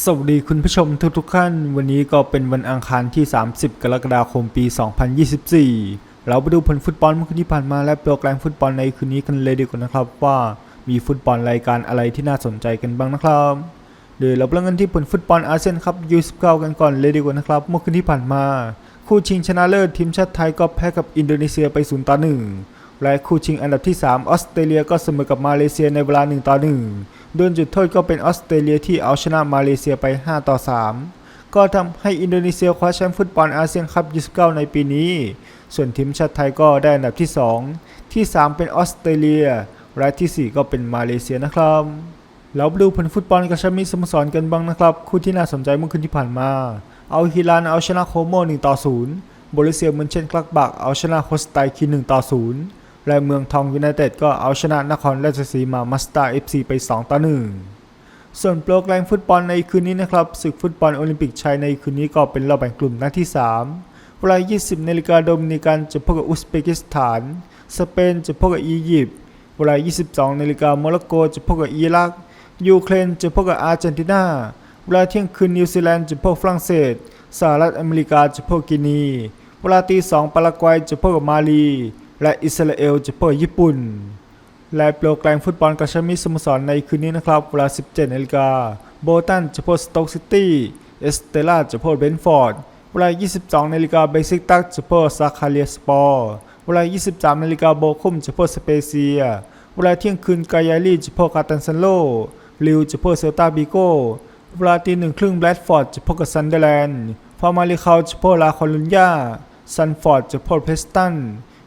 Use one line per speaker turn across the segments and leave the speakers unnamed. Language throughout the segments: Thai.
สวัสดีคุณผู้ชมทุกทุกๆท่าน วันนี้ก็เป็นวันอังคารที่ 30 กรกฎาคมปี 2024 เราไปดูผลฟุตบอลเมื่อคืนที่ผ่านมาและโปรแกรมฟุตบอลในคืนนี้กันเลยดีกว่านะครับ ว่ามีฟุตบอลรายการอะไรที่น่าสนใจกันบ้างนะครับเดี๋ยวเราเริ่มกันที่ผลฟุตบอลอาเซียนครับยูสเกันก่อนเลยดีกว่านะครับ เมื่อคืนที่ผ่านมา คู่ชิงชนะเลิศทีมชาติไทยก็แพ้กับอินโดนีเซียไป0ต่อ1และคู่ชิงอันดับที่ 3 ออสเตรเลียก็เสมอกับมาเลเซียในเวลา1ต่อ1 โดนจุดโทษก็เป็นออสเตรเลียที่เอาชนะมาเลเซียไป 5 ต่อ 3 ก็ทำให้อินโดนีเซียคว้าแชมป์ฟุตบอลอาเซียนคัพ 29 ในปีนี้ ส่วนทีมชาติไทยก็ได้อันดับที่ 2 ที่ 3 เป็นออสเตรเลียและทีสี่ 4 ก็เป็นมาเลเซียนะครับเราไปดูผลฟุตบอลกับชมป์มิสโมสรกันบ้างนะครับ คู่ที่น่าสนใจเมื่อคืนที่ผ่านมา เอาฮิลานเอาชนะโคโม1ต่อ0บริเซียมุนเชนกลักบักเอาชนะโคสไตคี1ต่อ0 และเมืองทองยูไนเต็ดก็เอาชนะนครราชสีมามัสตาเอฟซีไป 2 ต่อ 1 ส่วนโปรแกรมฟุตบอลในคืนนี้นะครับศึกฟุตบอลโอลิมปิกชายในคืนนี้ก็เป็นรอบแบ่งกลุ่มนัดที่ 3 เวลา 20นาฬิกาโดมินิกันจะพบกับอุซเบกิสถาน สเปนจะพบกับอียิปต์เวลา 22นาฬิกาโมร็อกโกจะพบกับอิรัก ยูเครนจะพบกับอาร์เจนตินาเวลาเที่ยงคืนนิวซีแลนด์จะพบฝรั่งเศสสหรัฐอเมริกาจะพบกินี เวลาตีสองปารากวัยจะพบกับมาลี และอิสราเอลจะพบกับญี่ปุ่น และโปรแกรมฟุตบอลกับชามิสโมสรในคืนนี้นะครับ เวลา 17นาฬิกาโบตันจะพบสโตกซิตี้เอสเตล่าจะพบเบนฟอร์ดเวลา 22นาฬิกาเบซิกตักจะพบซาคาเลียสปอร์เวลา 23นาฬิกาโบคุมจะพบสเปเซีย เวลาเที่ยงคืนกายาลีจะพบกาตันซันโลลิวจะพบเซลตาบิโกเวลาตีหนึ่งครึ่งแบรดฟอร์ดจะพบกับซันเดอร์แลนด์ฟาร์มาริคาวจะพบลาคอลุนยาซันฟอร์ดจะพบเพสตัน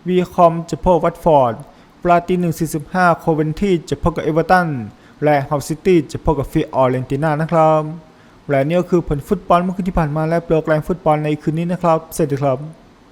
วีคอมจะพบวัตฟอร์ดปลาตีหนึ่งสี่สิบห้าโคเวนที่จะพบกับเอเวอร์ตัน และฮอลซิตี้จะพบกับฟิออเรนติน่านะครับ และนี่ก็คือผลฟุตบอลเมื่อคืนที่ผ่านมาและโปรแกรมฟุตบอลในคืนนี้นะครับ เสร็จแล้วครับ